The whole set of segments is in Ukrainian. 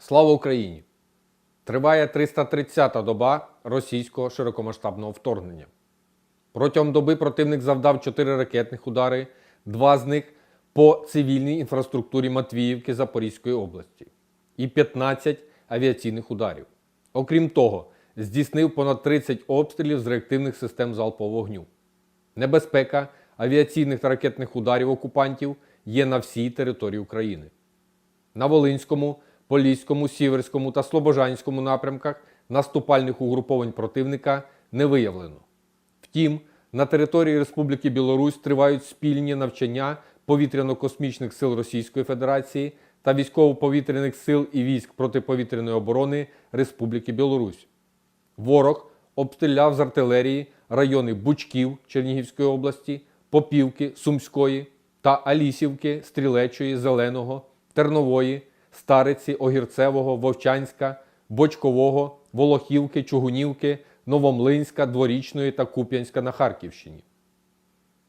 Слава Україні! Триває 330-та доба російського широкомасштабного вторгнення. Протягом доби противник завдав 4 ракетних удари, два з них по цивільній інфраструктурі Матвіївки Запорізької області і 15 авіаційних ударів. Окрім того, здійснив понад 30 обстрілів з реактивних систем залпового вогню. Небезпека авіаційних та ракетних ударів окупантів є на всій території України. На Волинському, Поліському, Сіверському та Слобожанському напрямках наступальних угруповань противника не виявлено. Втім, на території Республіки Білорусь тривають спільні навчання повітряно-космічних сил Російської Федерації та військово-повітряних сил і військ протиповітряної оборони Республіки Білорусь. Ворог обстріляв з артилерії райони Бучків Чернігівської області, Попівки Сумської та Алісівки, Стрілечої, Зеленого, Тернової, Стариці, Огірцевого, Вовчанська, Бочкового, Волохівки, Чугунівки, Новомлинська, Дворічної та Куп'янська на Харківщині.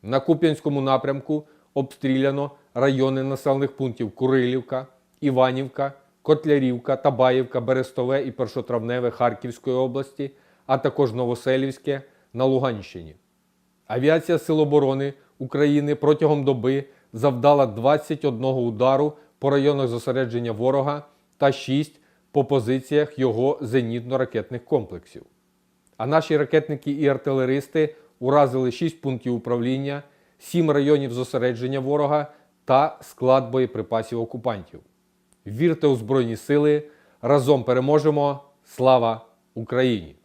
На Куп'янському напрямку обстріляно райони населених пунктів Курилівка, Іванівка, Котлярівка, Табаївка, Берестове і Першотравневе Харківської області, а також Новоселівське на Луганщині. Авіація Сил оборони України протягом доби завдала 21 удару по районах зосередження ворога та 6 по позиціях його зенітно-ракетних комплексів. А наші ракетники і артилеристи уразили 6 пунктів управління, 7 районів зосередження ворога та склад боєприпасів окупантів. Вірте у Збройні Сили! Разом переможемо! Слава Україні!